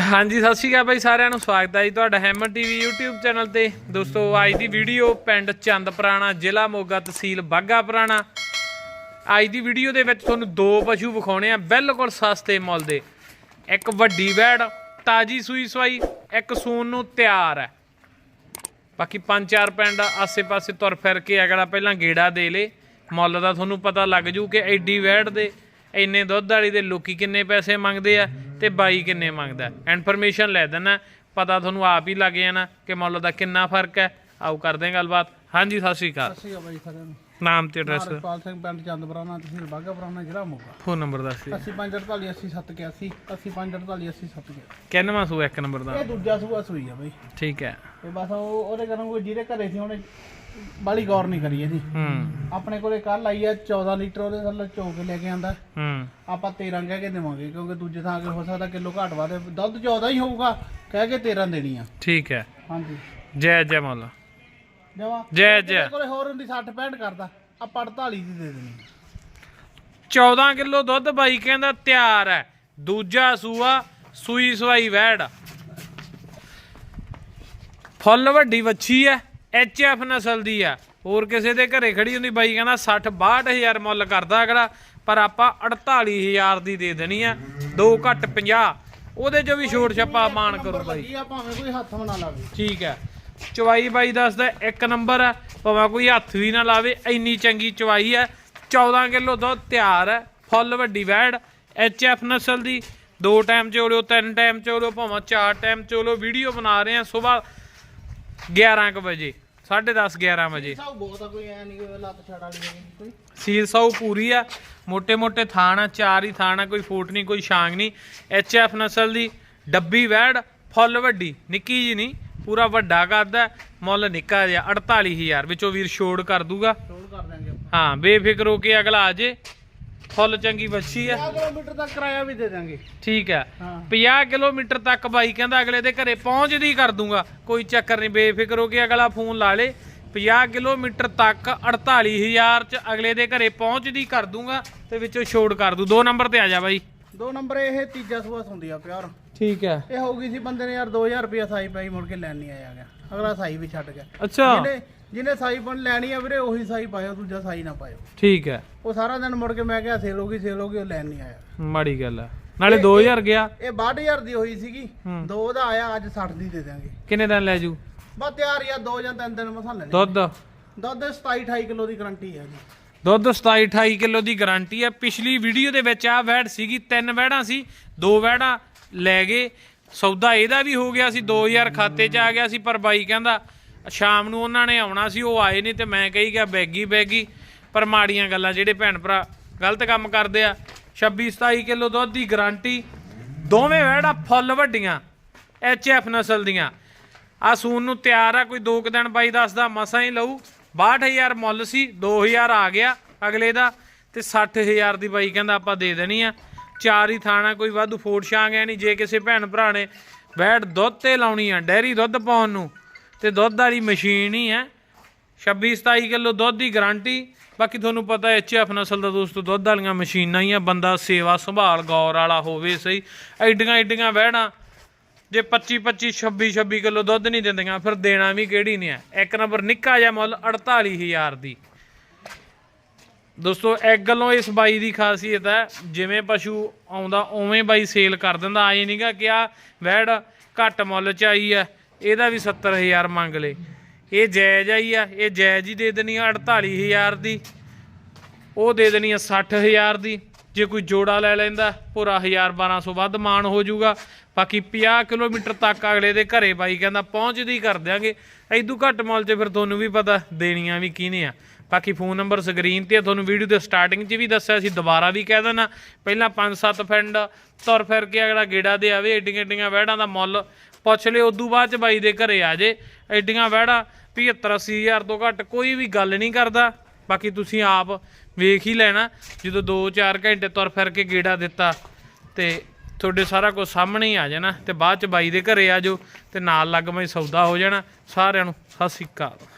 ਹਾਂਜੀ, ਸਤਿ ਸ਼੍ਰੀ ਅਕਾਲ ਬਾਈ ਸਾਰਿਆਂ ਨੂੰ। ਸਵਾਗਤ ਹੈ ਜੀ ਤੁਹਾਡਾ ਹੈਮਰ ਟੀਵੀ YouTube ਚੈਨਲ ਤੇ। ਦੋਸਤੋ, ਅੱਜ ਦੀ ਵੀਡੀਓ ਪਿੰਡ ਚੰਦ ਪੁਰਾਣਾ, ਜ਼ਿਲ੍ਹਾ ਮੋਗਾ ਤਹਿਸੀਲ ਬਾਗਾ ਪੁਰਾਣਾ। ਅੱਜ ਦੀ ਵੀਡੀਓ ਦੇ ਵਿੱਚ ਤੁਹਾਨੂੰ ਦੋ ਪਸ਼ੂ ਵਿਖਾਉਣੇ ਆ, ਬਿਲਕੁਲ ਸਸਤੇ ਮੁੱਲ ਦੇ। ਇੱਕ ਵੱਡੀ ਵੈੜ, ਤਾਜੀ ਸੂਈ ਸਵਾਈ, ਇੱਕ ਸੂਨ ਨੂੰ ਤਿਆਰ ਹੈ। ਬਾਕੀ ਪੰਜ ਚਾਰ ਪਿੰਡ ਆਸੇ-ਪਾਸੇ ਤੁਰ ਫਿਰ ਕੇ ਅਗਲਾ ਪਹਿਲਾਂ ਗੇੜਾ ਦੇ ਲੇ। ਮੁੱਲ ਦਾ ਤੁਹਾਨੂੰ ਪਤਾ ਲੱਗ ਜੂ ਕਿ ਐਡੀ ਵੈੜ ਦੇ, ਇੰਨੇ ਦੁੱਧ ਵਾਲੀ ਦੇ ਲੋਕੀ ਕਿੰਨੇ ਪੈਸੇ ਮੰਗਦੇ ਆ। ਤੇ ਬਾਈ ਕਿੰਨੇ ਮੰਗਦਾ? ਇਨਫੋਰਮੇਸ਼ਨ ਲੈ ਦੇਣਾ ਪਤਾ ਤੁਹਾਨੂੰ ਆਪ ਹੀ ਲੱਗ ਜਾਣਾ ਕਿ ਮੁੱਲ ਦਾ ਕਿੰਨਾ ਫ਼ਰਕ ਹੈ। ਆਓ ਕਰਦੇ ਹਾਂ ਗੱਲਬਾਤ। ਹਾਂਜੀ ਸਤਿ ਸ਼੍ਰੀ ਅਕਾਲ। ਸਤਿ ਸ਼੍ਰੀ ਅਕਾਲ ਬਾਈ ਸਾਰਿਆਂ ਨੂੰ। ਨਾਮ ਤੇ ਐਡਰੈਸ ਹਰਪਾਲ ਸਿੰਘ ਪਿੰਡ ਚੰਦਪੁਰਾਣਾ ਤਹਿਸੀਲ ਬਾਘਾ ਪੁਰਾਣਾ ਜ਼ਿਲ੍ਹਾ ਮੋਗਾ। ਫੋਨ ਨੰਬਰ ਦੱਸ ਦਿਓ। 8548 80 8548 80 ਕਿੰਨਵਾਂ ਸੂ ਇੱਕ ਨੰਬਰ ਦਾ? ਇਹ ਦੂਜਾ ਸੂਆ ਸੂਈ ਆ ਬਾਈ। ਠੀਕ ਹੈ। ਤੇ ਬਸ ਉਹ ਉਹਦੇ ਕਰਨ ਕੋਈ ਜਿਹਦੇ ਘਰੇ ਸੀ ਉਹਨੇ। ਬਾਲੀ ਗੌਰ ਨਹੀਂ ਕਰੀ ਇਹਦੀ ਹੂੰ। ਆਪਣੇ ਕੋਲੇ ਕੱਲ ਆਈ ਆ 14 ਲੀਟਰ ਉਹਦੇ ਥੱਲੇ ਚੋ ਕੇ ਲੈ ਕੇ ਆਂਦਾ। ਹੂੰ। ਆਪਾਂ 13 ਕਹਿ ਕੇ ਦੇਵਾਂਗੇ ਕਿਉਂਕਿ ਦੂਜੇ ਥਾਂ ਕੇ ਹੋ ਸਕਦਾ ਕਿਲੋ ਘੱਟ ਵਾਦੇ ਦੁੱਧ 14 ਹੀ ਹੋਊਗਾ ਕਹਿ ਕੇ 13 ਦੇਣੀ ਆ। ਠੀਕ ਹੈ। ਹਾਂਜੀ। ਜੈ ਜੈ ਮੁੱਲ। ਜਵਾ ਜੈ ਜੈ। ਕੋਲੇ ਹੋਰ ਹੁੰਦੀ 60 65 ਕਰਦਾ ਆਪਾਂ 48 ਦੀ ਦੇ ਦੇਣੀ। 14 ਕਿਲੋ ਦੁੱਧ ਬਾਈ ਕਹਿੰਦਾ ਤਿਆਰ ਹੈ। ਦੂਜਾ ਸੂਆ ਸੂਈ ਸਵਾਈ ਵੈੜ। ਫੁੱਲ ਵੱਡੀ ਵੱਛੀ ਹੈ। ਐਚ ਐਫ ਨਸਲ ਦੀ ਆ। ਹੋਰ ਕਿਸੇ ਦੇ ਘਰੇ ਖੜੀ ਹੁੰਦੀ ਬਾਈ ਕਹਿੰਦਾ 60 62000 ਮੁੱਲ ਕਰਦਾ ਅਗਲਾ ਪਰ ਆਪਾਂ 48000 ਦੀ ਦੇ ਦੇਣੀ ਆ ਦੋ ਘੱਟ 50 ਉਹਦੇ ਚੋਂ ਵੀ ਛੋਟ ਛੱਪਾ ਮਾਨ ਕਰੂ ਬਾਈ। ਆ ਭਾਵੇਂ ਕੋਈ ਹੱਥ ਬਣਾ ਲਾਵੇ। ਠੀਕ ਹੈ ਚਵਾਈ ਬਾਈ ਦੱਸਦਾ ਇੱਕ ਨੰਬਰ ਹੈ ਭਾਵੇਂ ਕੋਈ ਹੱਥ ਵੀ ਨਾ ਲਾਵੇ ਇੰਨੀ ਚੰਗੀ ਚਵਾਈ ਹੈ 14 ਕਿਲੋ ਦੁੱਧ ਤਿਆਰ ਹੈ ਫੁੱਲ ਵੱਡੀ ਵੈੜ ਐਚ ਐਫ ਨਸਲ ਦੀ। ਦੋ ਟਾਈਮ ਚੋਲਿਓ ਤਿੰਨ ਟਾਈਮ ਚੋਲਿਓ ਭਾਵੇਂ ਚਾਰ ਟਾਈਮ ਚੋਲਿਓ ਵੀਡੀਓ ਬਣਾ ਰਹੇ ਆ ਸਵੇਰ 11 ਕੁ ਵਜੇ। 10:30 ਬਹੁਤ ਆ ਕੋਈ ਐ ਨਹੀਂ ਲੱਤ ਛੜ ਕੋਈ। ਸੀਲ ਸਾਊ ਪੂਰੀ ਆ ਮੋٹے ਮੋٹے ਥਾਣ ਆ ਚਾਰ ਹੀ ਥਾਣ ਆ ਕੋਈ ਫੂਟ ਨਹੀਂ ਕੋਈ ਸ਼ਾਂਗ ਨਹੀਂ ਐਚ ਐਫ ਨਸਲ ਦੀ ਡੱਬੀ ਵੈੜ ਫੁੱਲ ਵੱਡੀ ਨਿੱਕੀ ਜੀ ਨਹੀਂ ਪੂਰਾ ਵੱਡਾ ਕਰਦਾ ਮੁੱਲ ਨਿੱਕਾ ਜਿਹਾ 48000 ਵਿੱਚੋਂ ਵੀਰ ਛੋੜ ਕਰ ਦੂਗਾ। ਛੋੜ ਕਰ ਦਾਂਗੇ ਹਾਂ ਬੇਫਿਕਰ ਹੋ ਕੇ ਅਗਲਾ ਆ ਜੇ। ਫੁੱਲ ਚੰਗੀ ਵੱਛੀ ਆ। 50 ਕਿਲੋਮੀਟਰ ਦਾ ਕਿਰਾਇਆ ਵੀ ਦੇ ਦਾਂਗੇ ਠੀਕ ਹਾਂ। 50 ਕਿਲੋਮੀਟਰ ਤੱਕ ਬਾਈ ਕਹਿੰਦਾ ਅਗਲੇ ਦੇ ਘਰੇ ਪਹੁੰਚਦੀ ਕਰ ਦੂੰਗਾ। ਕੋਈ ਚੱਕਰ ਨਹੀਂ ਬੇਫਿਕਰ ਹੋ ਕੇ ਅਗਲਾ ਫੋਨ ਲਾ ਲੇ। 50 ਕਿਲੋਮੀਟਰ ਤੱਕ 48000 ਚ ਅਗਲੇ ਦੇ ਘਰੇ ਪਹੁੰਚਦੀ ਕਰ ਦੂੰਗਾ ਤੇ ਵਿੱਚੋਂ ਛੋੜ ਕਰ ਦੂ। ਦੋ ਨੰਬਰ ਤੇ ਆ ਜਾ ਬਾਈ। ਦੋ ਨੰਬਰ ਇਹ ਤੀਜਾ ਸੂਆ ਹੁੰਦੀ ਆ ਪਿਆਰ ਠੀਕ ਹੈ। ਇਹ ਹੋਊਗੀ ਸੀ ਬੰਦੇ ਨੇ ਯਾਰ 2000 ਰੁਪਇਆ ਸਾਈ ਪਾਈ ਮੁੜ ਕੇ ਲੈਣ ਨਹੀਂ ਆਇਆ ਗਿਆ ਅਗਲਾ ਸਾਈ ਵੀ ਛੱਡ ਗਿਆ। ਅੱਛਾ। ਜਿਹਨੇ ਜਿਹਨੇ ਸਾਈ ਬਣ ਲੈਣੀ ਆ ਵੀਰੇ ਉਹੀ ਸਾਈ ਪਾਇਓ ਦੂਜਾ ਸਾਈ ਨਾ ਪਾਇਓ। ਠੀਕ ਹੈ। ਉਹ ਸਾਰਾ ਦਿਨ ਮੁੜ ਕੇ ਮੈਂ ਕਿਹਾ ਸੇਲ ਹੋ ਗਈ ਸੇਲ ਹੋ ਗਈ ਉਹ ਲੈਣ ਨਹੀਂ ਆਇਆ। ਮਾੜੀ ਗੱਲ ਆ ਨਾਲੇ 2000 ਗਿਆ। ਇਹ 62000 ਦੀ ਹੋਈ ਸੀਗੀ। ਹੂੰ। ਦੋ ਦਾ ਆਇਆ ਅੱਜ 60 ਦੀ ਦੇ ਦਾਂਗੇ ਕਿੰਨੇ ਦਿਨ ਲੈ ਜੂ? ਬਸ ਤਿਆਰ ਹੀ ਆ ਦੋ ਜਾਂ ਤਿੰਨ ਦਿਨ ਮਸਾਂ ਲੈਣੇ ਦੁੱਧ? ਦੁੱਧ 27 28 ਕਿਲੋ ਦੀ ਗਰੰਟੀ ਹੈ ਜੀ। ਦੁੱਧ 27 28 ਕਿਲੋ ਦੀ ਗਾਰੰਟੀ ਹੈ ਪਿਛਲੀ ਵੀਡੀਓ ਦੇ ਵਿੱਚ ਆ ਵੈੜ ਸੀਗੀ, ਤਿੰਨ ਵੈੜਾਂ ਸੀ, ਦੋ ਵੈੜਾਂ ਲੈ ਗਏ। ਸੌਦਾ ਇਹਦਾ ਵੀ ਹੋ ਗਿਆ ਸੀ 2000 ਖਾਤੇ 'ਚ ਆ ਗਿਆ ਸੀ, ਪਰ ਬਾਈ ਕਹਿੰਦਾ ਸ਼ਾਮ ਨੂੰ ਉਹਨਾਂ ਨੇ ਆਉਣਾ ਸੀ, ਉਹ ਆਏ ਨਹੀਂ ਤੇ ਮੈਂ ਕਹੀ ਗਿਆ, ਬੈਗੀ ਬੈਗੀ। ਪਰ ਮਾੜੀਆਂ ਗੱਲਾਂ ਜਿਹੜੇ ਭੈਣ ਭਰਾ ਗਲਤ ਕੰਮ ਕਰਦੇ ਆ। 26 27 ਕਿਲੋ ਦੁੱਧ ਦੀ ਗਾਰੰਟੀ, ਦੋਵੇਂ ਵੈੜਾਂ ਫੁੱਲ ਵੱਡੀਆਂ, ਐਚ ਐਫ ਨਸਲ ਦੀਆਂ। ਆ ਸੂਨ ਨੂੰ ਤਿਆਰ ਆ, ਕੋਈ ਦੋ ਕੁ ਦਿਨ ਬਾਈ ਦੱਸਦਾ, ਮਸਾਂ ਹੀ ਲਊ। 62000 ਮੁੱਲ ਸੀ 2000 ਆ ਗਿਆ ਅਗਲੇ ਦਾ ਤੇ 60000 ਦੀ ਬਾਈ ਕਹਿੰਦਾ ਆਪਾਂ ਦੇ ਦੇਣੀ ਆ। ਚਾਰ ਹੀ ਥਾਣਾ ਕੋਈ ਵਾਧੂ ਫੋੜ ਛਾਂ ਗਿਆ ਨਹੀਂ ਜੇ ਕਿਸੇ ਭੈਣ ਭਰਾ ਨੇ ਬੈਠ ਦੁੱਧ ਤੇ ਲਾਉਣੀ ਆ, ਡੈਰੀ ਦੁੱਧ ਪਾਉਣ ਨੂੰ, ਤੇ ਦੁੱਧ ਵਾਲੀ ਮਸ਼ੀਨ ਹੀ ਆ। 26 27 ਕਿਲੋ ਦੁੱਧ ਦੀ ਗਾਰੰਟੀ, ਬਾਕੀ ਤੁਹਾਨੂੰ ਪਤਾ ਐਚ ਐਫ ਨਸਲ ਦਾ ਦੋਸਤੋ, ਦੁੱਧ ਵਾਲੀਆਂ ਮਸ਼ੀਨਾਂ ਹੀ ਆ, ਬੰਦਾ ਸੇਵਾ ਸੰਭਾਲ ਗੌਰ ਵਾਲਾ ਹੋਵੇ ਸਹੀ ਐਡੀਆਂ ਐਡੀਆਂ ਵਹਿੜਾਂ ਜੇ 25 25 26 26 ਕਿਲੋ ਦੁੱਧ ਨਹੀਂ ਦਿੰਦੀਆਂ, ਫਿਰ ਦੇਣਾ ਵੀ ਕਿਹੜੀ ਨੇ ਹੈ ਇੱਕ ਨੰਬਰ ਨਿੱਕਾ ਜਿਹਾ ਮੁੱਲ 48000 ਦੀ। ਦੋਸਤੋ, ਇੱਕ ਇਸ ਬਾਈ ਦੀ ਖਾਸੀਅਤ ਹੈ, ਜਿਵੇਂ ਪਸ਼ੂ ਆਉਂਦਾ, ਉਵੇਂ ਬਾਈ ਸੇਲ ਕਰ ਦਿੰਦਾ। ਆਏ ਨਹੀਂਗਾ ਕਿ ਆ ਵੈੜ ਘੱਟ ਮੁੱਲ ਚ ਆਈ ਆ ਇਹਦਾ ਵੀ 70000 ਮੰਗ ਲੇ। ਇਹ ਜਾਇਜ਼ ਆਈ ਆ ਇਹ ਜਾਇਜ਼ ਹੀ ਦੇ ਦੇਣੀ ਆ 48000 ਦੀ। ਉਹ ਦੇ ਦੇਣੀ ਆ 60000 ਦੀ। ਜੇ ਕੋਈ ਜੋੜਾ ਲੈ ਲੈਂਦਾ, ਪੂਰਾ 1000 1200 ਵੱਧ ਮਾਨ ਹੋ ਜਾਊਗਾ। ਬਾਕੀ 50 ਕਿਲੋਮੀਟਰ ਤੱਕ ਅਗਲੇ ਦੇ ਘਰੇ ਬਾਈ ਕਹਿੰਦਾ ਪਹੁੰਚਦੀ ਕਰ ਦਿਆਂਗੇ। ਐਦੂ ਘੱਟ ਮੁੱਲ 'ਚ ਫਿਰ ਤੁਹਾਨੂੰ ਵੀ ਪਤਾ ਦੇਣੀਆਂ ਵੀ ਕਿਹਨੇ ਆ। ਬਾਕੀ ਫੋਨ ਨੰਬਰ ਸਕਰੀਨ ਤੇ ਆ, ਤੁਹਾਨੂੰ ਵੀਡੀਓ ਦੇ ਸਟਾਰਟਿੰਗ 'ਚ ਵੀ ਦੱਸਿਆ ਸੀ ਦੁਬਾਰਾ ਵੀ ਕਹਿ ਦੇਣਾ ਪਹਿਲਾਂ 5-7 ਫੈਂਡ ਤੁਰ ਫਿਰ ਕੇ ਅਗਲਾ ਗੇੜਾ ਦੇ ਆਵੇ ਏਡੀਆਂ ਏਡੀਆਂ ਵਹਿੜਾਂ ਦਾ ਮੁੱਲ ਪੁੱਛ ਲਿਓ ਉਦੋਂ ਬਾਅਦ 'ਚ ਬਾਈ ਦੇ ਘਰੇ ਆ ਜੇ। ਏਡੀਆਂ ਵਹਿੜਾਂ 75 ਹਜ਼ਾਰ ਤੋਂ ਘੱਟ ਕੋਈ ਵੀ ਗੱਲ ਨਹੀਂ ਕਰਦਾ। ਬਾਕੀ ਤੁਸੀਂ ਆਪ ਵੇਖ ਹੀ ਲੈਣਾ ਜਦੋਂ 2-4 ਘੰਟੇ ਤੁਰ ਫਿਰ ਕੇ ਗੇੜਾ ਦਿੱਤਾ ਤੇ ਤੁਹਾਡੇ ਸਾਰਾ ਕੁਝ ਸਾਹਮਣੇ ਹੀ ਆ ਜਾਣਾ ਤੇ ਬਾਅਦ ਚ ਬਾਈ ਦੇ ਘਰੇ ਆ ਜਾਓ ਤੇ ਨਾਲ ਲੱਗ ਹੀ ਸੌਦਾ ਹੋ ਜਾਣਾ ਸਾਰਿਆਂ ਨੂੰ, ਸਤਿ ਸ੍ਰੀ ਅਕਾਲ।